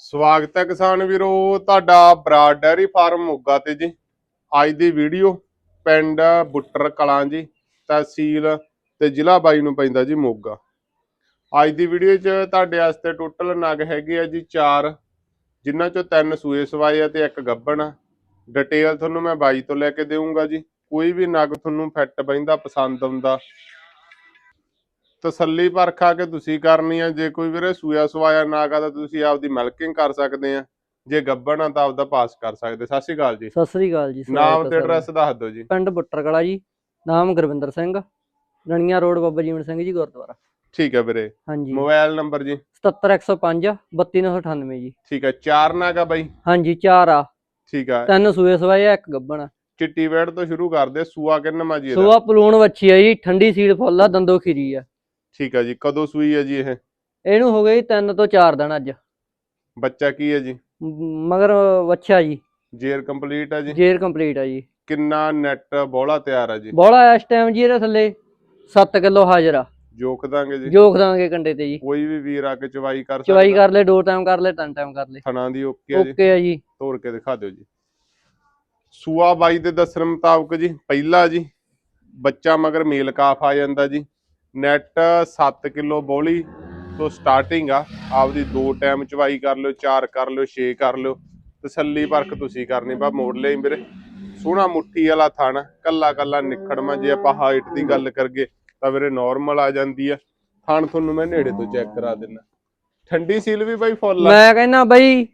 ਸਵਾਗਤ ਹੈ ਕਿਸਾਨ ਵੀਰੋ, ਤੁਹਾਡਾ ਬਰਾਡ ਡੈਰੀ ਫਾਰਮ ਮੋਗਾ ਤੇ ਜੀ। ਅੱਜ ਦੀ ਵੀਡੀਓ ਪਿੰਡ ਬੁੱਟਰ ਕਲਾਂ ਜੀ, ਤਹਿਸੀਲ ਤੇ ਜ਼ਿਲ੍ਹਾ ਬਾਈ ਨੂੰ ਪੈਂਦਾ ਜੀ ਮੋਗਾ। ਅੱਜ ਦੀ ਵੀਡੀਓ 'ਚ ਤੁਹਾਡੇ ਵਾਸਤੇ ਟੋਟਲ ਨਗ ਹੈਗੇ ਆ ਜੀ 4 ਜਿਨ੍ਹਾਂ 'ਚੋਂ ਤਿੰਨ ਸੂਏ ਸਵਾਏ ਆ ਤੇ ਇੱਕ ਗੱਬਣ। ਆ ਡਿਟੇਲ ਤੁਹਾਨੂੰ ਮੈਂ ਬਾਈ ਤੋਂ ਲੈ ਕੇ ਦੇਵਾਂਗਾ ਜੀ। ਕੋਈ ਵੀ ਨਗ ਤੁਹਾਨੂੰ ਫਿੱਟ ਬੈਂਦਾ ਪਸੰਦ ਆਉਂਦਾ ਤਸੱਲੀ ਪਰਖਾ ਕੇ ਤੁਸੀਂ ਕਰਨੀ ਆ। ਜੇ ਕੋਈ ਵੀਰੇ ਸੂਆ ਸਵਾਇਆ ਨਾਗਾ ਤਾਂ ਤੁਸੀਂ ਆਪਦੀ ਮਿਲਕਿੰਗ ਕਰ ਸਕਦੇ ਆ। ਜੇ ਗੱਬਣ ਆ ਤਾਂ ਆਪਦਾ ਪਾਸ ਕਰ ਸਕਦੇ। ਸਤਿ ਸ਼੍ਰੀ ਅਕਾਲ ਜੀ। ਸਤਿ ਸ੍ਰੀ ਅਕਾਲ ਜੀ ਨਾਮ ਤੇ ਐਡਰੈਸ ਦੱਸ ਦਿਓ ਜੀ। ਪਿੰਡ ਬੁੱਟਰ ਕਲਾ ਜੀ ਨਾਮ ਗੁਰਵਿੰਦਰ ਸਿੰਘ ਰਣੀਆਂ ਰੋਡ ਬਾਬਾ ਜੀਵਨ ਸਿੰਘ ਜੀ ਗੁਰਦੁਆਰਾ। ਠੀਕ ਹੈ ਵੀਰੇ। ਹਾਂਜੀ। ਮੋਬਾਈਲ ਨੰਬਰ ਜੀ। 77105 32998 ਜੀ। ਠੀਕ ਹੈ ਚਾਰ ਨਾਗਾ ਬਾਈ। ਹਾਂਜੀ ਚਾਰ ਆ। ਠੀਕ ਹੈ ਤਿੰਨ ਸੂਏ ਸਵਾਏ ਆ ਇੱਕ ਗੱਬਣ ਆ। ਚਿੱਟੀ ਵੇੜ ਤੋਂ ਸ਼ੁਰੂ ਕਰਦੇ ਸੂਆ ਕਿੰਨਾ ਜੀ ਇਹਦਾ? ਸੂਆ ਪਲੂਣ ਵੱਛੀ ਆ ਜੀ ਠੰਡੀ ਸੀਲ ਫੁੱਲ ਆ ਦੰਦੋ ਖੀਰੀ ਆ। ਠੀਕ ਹੈ ਜੀ ਕਦੋਂ ਸੂਈ ਹੈ ਜੀ ਇਹ? ਇਹਨੂੰ ਹੋ ਗਏ ਤਿੰਨ ਤੋਂ ਚਾਰ ਦਿਨ ਅੱਜ। ਬੱਚਾ ਕੀ ਹੈ ਜੀ? ਮਗਰ ਵੱਛਾ ਜੀ। ਜੇਰ ਕੰਪਲੀਟ ਹੈ ਜੀ? ਜੇਰ ਕੰਪਲੀਟ ਆ ਜੀ। ਕਿੰਨਾ ਨੈਟ ਬੋਲਾ ਤਿਆਰ ਹੈ ਜੀ? ਬੋਲਾ ਇਸ ਟਾਈਮ ਜੀ ਇਹਦੇ ਥੱਲੇ 7 ਕਿਲੋ ਹਾਜ਼ਰ ਆ। ਜੋਖ ਦਾਂਗੇ ਜੀ? ਜੋਖ ਦਾਂਗੇ ਕੰਡੇ ਤੇ ਜੀ। ਕੋਈ ਵੀ ਵੀਰ ਆ ਕੇ ਚਵਾਈ ਕਰ ਚਵਾਈ ਸਕਦਾ ਕਰ ਲੈ ਦੋ ਟਾਈਮ ਕਰ ਲੈ ਤਿੰਨ ਟਾਈਮ ਕਰ ਲੈ। ਥਣਾ ਦੀ ਓਕੇ ਆ ਜੀ। ਓਕੇ ਆ ਜੀ। ਤੋੜ ਕੇ ਦਿਖਾ ਦਿਓ ਜੀ। ਸੂਆ ਬਾਈ ਦੇ ਦੱਸਣ ਮੁਤਾਬਕ ਜੀ ਪਹਿਲਾ ਜੀ ਬੱਚਾ ਮਗਰ ਮੇਲ ਕਾਫ ਆ ਜਾਂਦਾ ਜੀ। ਨੈਟ 7 ਕਿਲੋ ਬੋਲੀ ਤੋਂ ਸਟਾਰਟਿੰਗ ਆ। ਆਪਦੀ ਦੋ ਟਾਈਮ ਚਵਾਈ ਕਰ ਲਿਓ ਚਾਰ ਕਰ ਲਿਓ 6 ਕਰ ਲਿਓ। ਤਸੱਲੀ ਪਰਖ ਤੁਸੀਂ ਕਰਨੀ ਬਾ ਮੋੜ ਲਈ ਵੀਰੇ। ਸੋਹਣਾ ਮੁੱਠੀ ਵਾਲਾ ਥਣ ਕੱਲਾ ਕੱਲਾ ਨਿਖੜਮਾ ਜੇ ਆਪਾਂ ਹਾਈਟ ਦੀ ਗੱਲ ਕਰਗੇ ਤਾਂ ਵੀਰੇ ਨਾਰਮਲ ਆ ਜਾਂਦੀ ਆ। ਥਣ ਤੁਹਾਨੂੰ ਮੈਂ ਨੇੜੇ ਤੋਂ ਚੈੱਕ ਕਰਾ ਦਿੰਦਾ ਠੰਡੀ ਸੀਲ ਵੀ ਬਾਈ ਫੁੱਲ ਆ। ਮੈਂ ਕਹਿੰਦਾ ਬਈ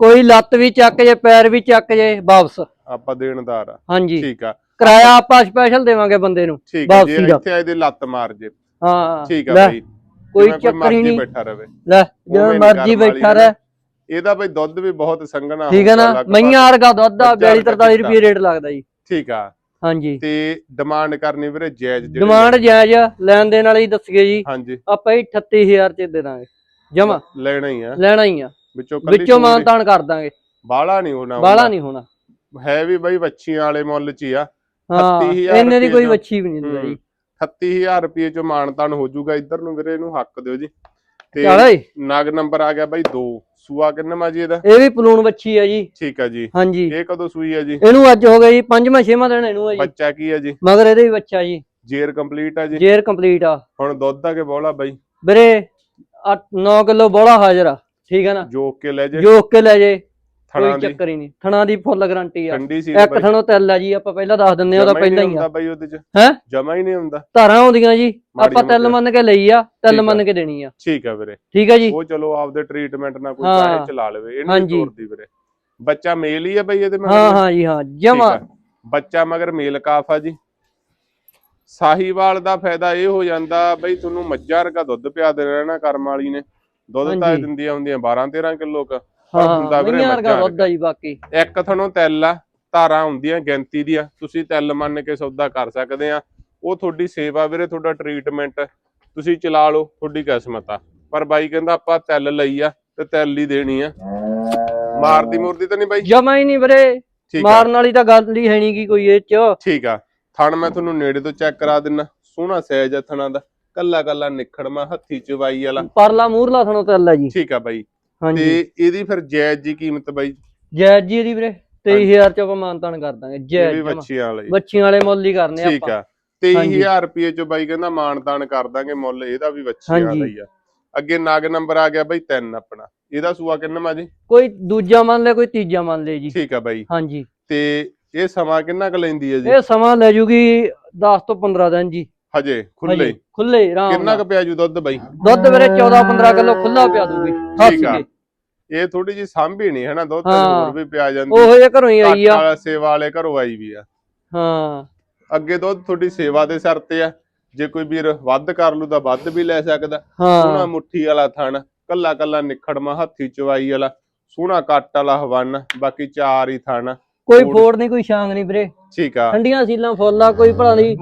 ਕੋਈ ਲੱਤ ਵੀ ਚੱਕ ਜੇ ਪੈਰ ਵੀ ਚੱਕ ਜੇ ਵਾਪਸ। ਆਪਾਂ ਦੇਣਦਾਰ ਆ। ਹਾਂਜੀ। ਠੀਕ ਆ। ਕਿਰਾਇਆ ਆਪਾਂ ਸਪੈਸ਼ਲ ਦੇਵਾਂਗੇ ਬੰਦੇ ਨੂੰ। ਠੀਕ ਹੈ ਜੇ ਵਾਪਸੀ ਦਾ। ਇੱਥੇ ਇਹਦੇ ਲੱਤ ਮਾਰ ਜੇ। ਹਾਂ ਠੀਕ ਆ ਬਾਈ। ਕੋਈ ਚੱਕਰ ਹੀ ਨਹੀਂ। ਬੈਠਾ ਰਵੇ। ਲੈ ਜਦੋਂ ਮਰਜ਼ੀ ਬੈਠਾ ਰਹਿ। ਇਹਦਾ ਬਈ ਦੁੱਧ ਵੀ ਬਹੁਤ ਸੰਘਣਾ ਠੀਕ ਹੈ ਨਾ। ਮਈਆਂ ਵਰਗਾ ਦੁੱਧ ਆ ਬੱਚਾ 42 43 ਰੁਪਏ ਰੇਟ ਲੱਗਦਾ ਜੀ। ਠੀਕ ਆ। ਹਾਂਜੀ। ਤੇ ਡਿਮਾਂਡ ਕਰਨੀ ਵੀਰੇ ਜਾਇਜ਼ ਜਿਹੜੀ ਡਿਮਾਂਡ ਜਾਇਜ਼ ਲੈਣ ਦੇਣ ਵਾਲੀ ਦੱਸੀਏ ਜੀ। ਹਾਂਜੀ। ਆਪਾਂ ਹੀ 38000 ਚ ਦੇ ਦਾਂਗੇ। ਜਮਾ। ਲੈਣਾ ਹੀ ਆ। ਲੈਣਾ ਹੀ ਆ। ਵਿੱਚੋਂ ਵਿੱਚੋਂ ਮਾਨਤਾਨ ਕਰ ਦਾਂਗੇ। ਬਾਲਾ ਨਹੀਂ ਹੋਣਾ ਬਾਲਾ ਨਹੀਂ ਹੋਣਾ। ਹੈ ਵੀ ਬਈ ਬੱਚੀਆਂ ਵਾਲੇ ਮੁੱਲ ਚ ਹੀ ਆ। ਹਾਂ 38000 ਇੰਨੇ ਦੀ ਕੋਈ ਵੱਛੀ ਵੀ ਨਹੀਂ ਦਿੰਦਾ ਜੀ। 38000 ਰੁਪਏ ਚ ਮਾਨਤਾਨ ਹੋ ਜਾਊਗਾ ਇੱਧਰ ਨੂੰ ਵੀਰੇ ਇਹਨੂੰ ਹੱਕ ਦਿਓ ਜੀ। ਤੇ ਨਗ ਨੰਬਰ ਆ ਗਿਆ ਬਾਈ 2 ਸੂਆ ਕਿੰਨਾ ਮਾ ਜੀ ਇਹਦਾ? ਇਹ ਵੀ ਪਲੂਣ ਵੱਛੀ ਆ ਜੀ। ਠੀਕ ਆ ਜੀ। ਹਾਂਜੀ। ਇਹ ਕਦੋਂ ਸੂਈ ਹੈ ਜੀ? ਇਹਨੂੰ ਅੱਜ ਹੋ ਗਿਆ ਜੀ ਪੰਜਵਾਂ ਛੇਵਾਂ ਦਿਨ ਇਹਨੂੰ ਆ ਜੀ। ਬੱਚਾ ਕੀ ਹੈ ਜੀ? ਮਗਰ ਇਹਦੇ ਵੀ ਬੱਚਾ ਜੀ। ਜੇਰ ਕੰਪਲੀਟ ਆ ਜੀ? ਜੇਰ ਕੰਪਲੀਟ ਆ। ਹੁਣ ਦੁੱਧ ਆ ਕੇ ਬੋਲਾ ਬਾਈ? ਵੀਰੇ 9 ਕਿਲੋ ਬੋਲਾ ਹਾਜ਼ਰ ਆ। ਠੀਕ ਹੈ ਨਾ? ਜੋਕ ਕੇ ਲੈ ਜੇ। ਜੋਕ ਕੇ ਲੈ ਜੇ। ਕੋਈ ਚੱਕਰ ਹੀ ਨਹੀਂ। ਥਣਾ ਦੀ ਫੁੱਲ ਗਾਰੰਟੀ ਆ। ਠੰਡੀ ਸੀ ਇੱਕ ਥਣੋਂ ਤਿਲ ਆ ਜੀ ਆਪਾਂ ਪਹਿਲਾਂ ਦੱਸ ਦਿੰਨੇ ਆ ਉਹਦਾ ਪਹਿਲਾਂ ਹੀ ਆ। ਬਾਈ ਉਹਦੇ ਚ। ਹੈਂ? ਜਮਾ ਹੀ ਨਹੀਂ ਹੁੰਦਾ। ਧਾਰਾਂ ਆਉਂਦੀਆਂ ਜੀ ਆਪਾਂ ਤਿਲ। ਮੰਨ ਕੇ ਲਈ ਆ ਤਿਲ ਆ। ਮੰਨ ਕੇ ਦੇਣੀ ਆ। ਠੀਕ ਆ ਵੀਰੇ। ਠੀਕ ਹੈ ਜੀ? ਉਹ ਚਲੋ ਆਪਦੇ ਟ੍ਰੀਟਮੈਂਟ ਨਾਲ ਕੋਈ। ਚਾਹੇ ਚਲਾ ਲਵੇ ਇਹਨੂੰ। ਤੋੜਦੀ ਵੀਰੇ। ਬੱਚਾ ਮੇਲ ਹੀ ਆ ਬਈ ਇਹਦੇ ਮਗਰ। ਹਾਂ ਹਾਂ ਜੀ ਹਾਂ ਜਮਾ। ਆ। ਬੱਚਾ ਮਗਰ ਮੇਲ ਕਾਫ ਆ ਜੀ। ਸਾਹੀਵਾਲ ਦਾ ਫਾਇਦਾ ਇਹ ਹੋ ਜਾਂਦਾ ਬਈ ਤੁਹਾਨੂੰ ਮੱਝਾਂ ਵਰਗਾ ਦੁੱਧ ਪਿਆ ਦੇ ਰਹਿਣਾ ਕਰਮ ਵਾਲੀ ਨੇ। ਦੁੱਧ ਤਾਂ। ਦਿੰਦੀਆਂ ਹੁੰਦੀਆਂ 12 13 ਕਿਲੋ ਕ। ਹਾਂ ਹੁੰਦਾ ਵੀਰੇ ਮਈਆਂ ਵਰਗਾ ਮੱਝਾਂ ਦੁੱਧ ਆ ਜੀ ਬਾਕੀ। ਇੱਕ ਥਣੋਂ ਤਿਲ ਆ ਧਾਰਾਂ ਹੁੰਦੀਆਂ ਗਿਣਤੀ ਦੀਆਂ ਤੁਸੀਂ ਤਿਲ ਮੰਨ ਕੇ ਸੌਦਾ ਕਰ ਸਕਦੇ ਆ। ਉਹ ਤੁਹਾਡੀ ਸੇਵਾ ਵੀਰੇ ਤੁਹਾਡਾ ਟ੍ਰੀਟਮੈਂਟ ਤੁਸੀਂ ਚਲਾ ਲਓ ਤੁਹਾਡੀ ਕਿਸਮਤ ਆ। ਪਰ ਬਾਈ ਕਹਿੰਦਾ ਆਪਾਂ ਤਿਲ ਲਈ ਆ ਤੇ ਤਿਲ ਹੀ ਦੇਣੀ ਆ। ਮਾਰਦੀ ਮੁਰਦੀ ਤਾਂ ਨਹੀਂ ਬਾਈ? ਜਮਾ ਹੀ ਨਹੀਂ ਵੀਰੇ। ਠੀਕ ਆ। ਮਾਰਨ ਵਾਲੀ ਤਾਂ ਗੱਲ ਹੀ ਹੈ ਨਹੀਂ ਕੀ ਕੋਈ ਇਹ ਚ। ਠੀਕ ਆ। ਥਣ ਮੈਂ ਤੁਹਾਨੂੰ ਨੇੜੇ ਤੋਂ ਚੈੱਕ ਕਰਾ ਦਿੰਨਾ। ਸੋਹਣਾ ਸਾਈਜ਼ ਆ ਥਣਾਂ ਦਾ। ਕੱਲਾ ਕੱਲਾ ਨਿਖੜਮਾ ਹੱਥੀ ਚਵਾਈ ਵਾਲਾ। ਪਰਲਾ ਮੂਰਲਾ ਥਣੋਂ ਤਿਲ ਆ ਜੀ। ਠੀਕ ਆ ਬਾਈ। ਹਾਂਜੀ। ਤੇ ਇਹਦੀ ਫਿਰ ਜਾਇਜ਼ ਜੀ ਕੀਮਤ ਬਾਈ? ਜੈਜ ਜੀ ਦੀ ਵੀਰੇ 23000 ਚ ਆਪਾਂ ਮਾਨਤਾਨ ਕਰ ਦਾਂਗੇ ਇਹ ਵੀ ਜਮਾਂ। ਬੱਚੀਆਂ ਵਾਲਾ। ਬੱਚੀਆਂ ਵਾਲੇ ਮੁੱਲ ਹੀ ਕਰਨੇ ਠੀਕ ਆਪਾਂ। ਆ। 23000 ਰੁਪਏ ਚ ਬਾਈ ਕਹਿੰਦਾ ਮਾਨਤਾਨ ਕਰ ਦਾਂਗੇ ਮੁੱਲ ਇਹਦਾ ਵੀ ਬੱਚਿਆਂ ਹਾਂਜੀ। ਦਾ ਹੀ ਆ। ਅੱਗੇ ਨਗ ਨੰਬਰ ਆ ਗਿਆ ਬਾਈ 3 ਆਪਣਾ। ਇਹਦਾ ਸੂਆ ਕਿੰਨਾ ਜੀ? ਕੋਈ ਦੂਜਾ ਮੰਨ ਲੈ ਕੋਈ ਤੀਜਾ ਮੰਨ ਲੈ ਜੀ। ਠੀਕ ਆ ਬਾਈ। ਹਾਂਜੀ। ਤੇ ਇਹ ਸਮਾਂ ਕਿੰਨਾ ਕੁ ਲੈਂਦੀ ਹੈ ਜੀ? ਇਹ ਸਮਾਂ ਲੈ ਜੂਗੀ 10 ਤੋਂ 15 ਦਿਨ ਜੀ। ਹਜੇ ਖੁੱਲੇ ਖੁੱਲੇ ਆਰਾਮ ਕਿੰਨਾ ਨਾਲ। ਕੁ ਪਿਆ ਜੂ ਦੁੱਧ ਬਾਈ? ਦੁੱਧ ਵੀਰੇ 14 15 ਕਿਲੋ ਖੁੱਲਾ ਪਿਆ ਦੂਗੀ ਠੀਕ ਆ। ਕੇ ਇਹ ਥੋੜੀ ਜੀ ਸਾਂਭੀ ਨਹੀਂ ਹੈ ਨਾ ਦੁੱਧ ਤਾਂ ਹਾਂ। ਹੋਰ ਵੀ ਪਿਆ ਜਾਂਦੀ। ਉਹੋ ਜੇ ਘਰੋਂ ਹੀ ਆਈ ਆ। ਵਾਲਾ ਸੇਵਾ ਵਾਲੇ ਘਰੋਂ ਆਈ ਵੀ ਆ। ਹਾਂ। ਅੱਗੇ ਦੁੱਧ ਤੁਹਾਡੀ ਸੇਵਾ ਦੇ ਸਿਰ ਤੇ ਆ। ਜੇ ਕੋਈ ਵੀਰ ਵੱਧ ਕਰ ਲੂ ਤਾਂ ਵੱਧ ਵੀ ਲੈ ਸਕਦਾ। ਸੋਹਣਾ ਹਾਂ ਮੁੱਠੀ ਵਾਲਾ ਥਣ ਕੱਲਾ ਕੱਲਾ ਨਿਖੜਮਾ ਹੱਥੀ ਚਵਾਈ ਵਾਲਾ। ਸੋਹਣਾ ਕੱਟ ਵਾਲਾ ਹਵਨ ਬਾਕੀ ਚਾਰ ਹੀ ਥਣ। ਕੋਈ ਫੋੜ- ਨਹੀਂ ਕੋਈ ਛਾਂਗ ਨਹੀਂ ਵੀਰੇ। ਠੀਕ ਆ। ਠੰਡੀਆਂ ਸੀਲਾਂ ਫੁੱਲ ਆ ਕੋਈ ਭਲਾ ਨਹੀਂ।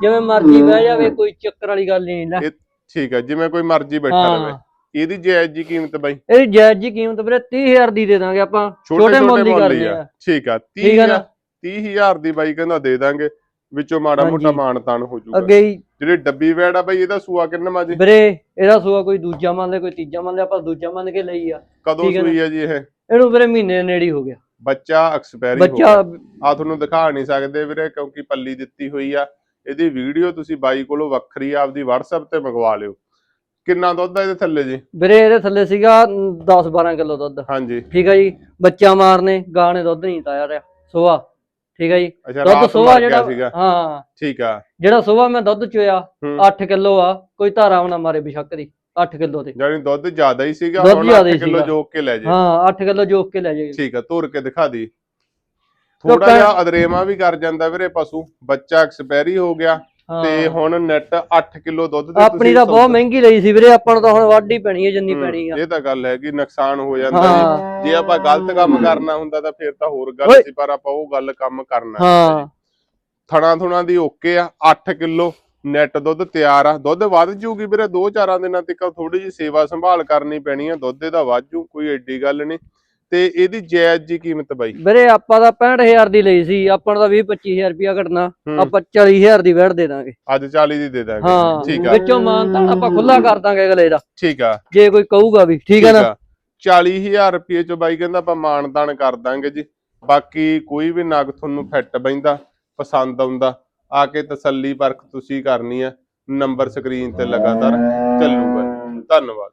ਜਿਵੇਂ ਮਰਜ਼ੀ ਬਹਿ ਜਾਵੇ ਕੋਈ ਚੱਕਰ ਵਾਲੀ ਗੱਲ ਨਹੀਂ ਲੈ ਇਹ ਠੀਕ ਆ ਜਿਵੇਂ ਕੋਈ ਮਰਜ਼ੀ ਬੈਠਾ ਹਾਂ। ਰਵੇ। ਇਹਦੀ ਜਾਇਜ਼ ਜੀ ਕੀਮਤ ਬਾਈ? ਇਹਦੀ ਜਾਇਜ਼ ਜੀ ਕੀਮਤ ਵੀਰੇ 30000 ਦੀ ਦੇ ਦਾਂਗੇ ਆਪਾਂ। ਛੋਟੇ ਮੁੱਲ ਹੀ ਕਰਦੇ ਆ। ਠੀਕ ਆ ਠੀਕ ਆ 30 ਨਾ? 30000 ਦੀ ਬਾਈ ਕਹਿੰਦਾ ਦੇ ਦਾਂਗੇ ਵਿੱਚੋਂ ਮਾੜਾ ਮੋਟਾ। ਮਾਨ ਤਾਨ ਹੋ ਜਾਊਗਾ। ਅੱਗੇ ਜਿਹੜੀ ਡੱਬੀ ਵੈੜ ਆ ਬਈ ਇਹਦਾ ਸੂਆ ਕਿੰਨਾ ਜੀ? ਵੀਰੇ ਇਹਦਾ ਸੂਆ ਕੋਈ ਦੂਜਾ ਮੰਨ ਲੈ ਕੋਈ ਤੀਜਾ ਮੰਨ ਲੈ ਆਪਾਂ ਦੂਜਾ ਮੰਨ ਕੇ ਲਈ ਆ। ਕਦੋਂ। ਸੂਈ ਆ ਜੀ ਇਹ? ਇਹਨੂੰ ਵੀਰੇ ਮਹੀਨੇ ਦੇ ਨੇੜੇ ਹੀ ਗਿਆ। ਬੱਚਾ ਐਕਸਪਾਇਰੀ ਹੋ ਗਿਆ। ਆ ਤੁਹਾਨੂੰ ਦਿਖਾ ਨਹੀਂ ਸਕਦੇ ਵੀਰੇ ਕਿਉਂਕਿ ਪੱਲੀ ਦਿੱਤੀ ਹੋਈ ਆ। ਇਹਦੀ ਵੀਡੀਓ ਤੁਸੀਂ ਬਾਈ ਕੋਲੋਂ ਵੱਖਰੀ ਆਪਦੀ WhatsApp ਤੇ ਮੰਗਵਾ ਲਿਓ। ਕਿੰਨਾ ਦੁੱਧ ਆ ਇਹਦੇ ਥੱਲੇ ਜੀ? ਵੀਰੇ ਇਹਦੇ ਥੱਲੇ ਸੀਗਾ 10 12 ਕਿਲੋ ਦੁੱਧ। ਹਾਂਜੀ। ਠੀਕ ਹੈ ਜੀ ਬੱਚਾ ਮਾਰਨੇ ਗਾਂ ਨੇ ਦੁੱਧ ਨਹੀਂ ਤਾਇਆ ਰਿਆ ਸੋਆ। ਠੀਕ ਹੈ ਜੀ ਦੁੱਧ ਸੋਆ ਜਿਹੜਾ ਹਾਂ। ਠੀਕ ਆ। ਜਿਹੜਾ ਸੋਆ ਮੈਂ ਦੁੱਧ ਚੋਇਆ ਹੂੰ। 8 ਕਿਲੋ ਆ ਕੋਈ ਧਾਰਾ ਨਾ ਮਾਰੇ ਬਿਸ਼ੱਕ ਦੀ 8 ਕਿਲੋ ਤੇ। ਜਾਨੀ ਦੁੱਧ ਜ਼ਿਆਦਾ ਹੀ ਸੀਗਾ ਹੁਣ ਜ਼ਿਆਦਾ 8 ਹੀ ਕਿਲੋ। ਜੋਕ ਕੇ ਲੈ ਜੇ। ਹਾਂ 8 ਕਿਲੋ ਜੋਕ ਕੇ ਲੈ ਜਾਏਗੀ ਠੀਕ ਆ ਧੁਰ ਕੇ ਦਿਖਾ ਦੀ। ਥੋੜਾ ਜਿਹਾ ਅਦਰੇਮਾ ਵੀ ਕਰ ਜਾਂਦਾ ਵੀਰੇ ਪਸ਼ੂ ਬੱਚਾ ਐਕਸਪਾਇਰੀ ਹੋ ਗਿਆ। ਤੇ ਹੁਣ ਨੈਟ 8 ਕਿਲੋ ਦੁੱਧ ਦੇ ਆਪਣੀ ਤਾਂ ਬਹੁਤ ਮਹਿੰਗੀ ਲਈ ਸੀ ਵੀਰੇ ਆਪਾਂ ਨੂੰ ਤਾਂ ਹੁਣ ਵਾਢੀ ਪੈਣੀ ਹੈ ਜਿੰਨੀ ਪੈਣੀ ਆ। ਇਹ ਤਾਂ ਗੱਲ ਹੈ ਕਿ ਨੁਕਸਾਨ ਹੋ ਜਾਂਦਾ ਹਾਂ। ਜੀ ਜੇ ਆਪਾਂ ਗਲਤ ਕੰਮ ਕਰਨਾ ਹੁੰਦਾ ਤਾਂ ਫਿਰ ਤਾਂ ਹੋਰ ਗੱਲ। ਸੀ ਪਰ ਆਪਾਂ ਉਹ ਗੱਲ ਕੰਮ ਕਰਨਾ। ਹਾਂ। ਥਣਾ ਥੁਣਾ ਦੀ ਓਕੇ ਆ 8 ਕਿਲੋ ਨੈਟ ਦੁੱਧ ਤਿਆਰ ਆ। ਦੁੱਧ ਵੱਧ ਜੂਗੀ ਵੀਰੇ 2-4 ਦਿਨਾਂ ਤੱਕ ਥੋੜੀ ਜੀ ਸੇਵਾ ਸੰਭਾਲ ਕਰਨੀ ਪੈਣੀ ਆ ਦੁੱਧ ਇਹਦਾ ਵੱਧ ਜੂ ਕੋਈ ਐਡੀ ਗੱਲ ਨਹੀਂ। ਤੇ ਇਹਦੀ ਜਾਇਜ਼ ਜੀ ਕੀਮਤ ਬਾਈ? ਵੀਰੇ ਆਪਾਂ ਤਾਂ 65000 ਦੀ ਲਈ ਸੀ ਆਪਾਂ ਤਾਂ 20 25000 ਰੁਪਇਆ ਘਟਣਾ ਆਪਾਂ 40000 ਦੀ ਵੜ ਦੇ ਦਾਂਗੇ। ਅੱਜ 40 ਦੀ ਦੇ ਦਾਂਗੇ। ਠੀਕ ਆ। ਵਿੱਚੋਂ ਮਾਨ ਤਾਂ ਆਪਾਂ ਖੁੱਲਾ ਕਰ ਦਾਂਗੇ ਅਗਲੇ ਦਾ। ਠੀਕ ਆ। ਜੇ ਕੋਈ ਕਹੂਗਾ ਵੀ ਠੀਕ ਹੈ ਨਾ? 40000 ਰੁਪਏ ਚ ਬਾਈ ਕਹਿੰਦਾ ਆਪਾਂ ਮਾਨਦਾਨ ਕਰ ਦਾਂਗੇ ਜੀ। ਬਾਕੀ ਕੋਈ ਵੀ ਨਗ ਤੁਹਾਨੂੰ ਫਿੱਟ ਬੈਂਦਾ ਪਸੰਦ ਆਉਂਦਾ ਆ ਕੇ ਤਸੱਲੀ ਪਰਖ ਤੁਸੀਂ ਕਰਨੀ ਆ। ਨੰਬਰ ਸਕਰੀਨ ਤੇ ਲਗਾਤਾਰ ਚੱਲੂਗਾ ਧੰਨਵਾਦ।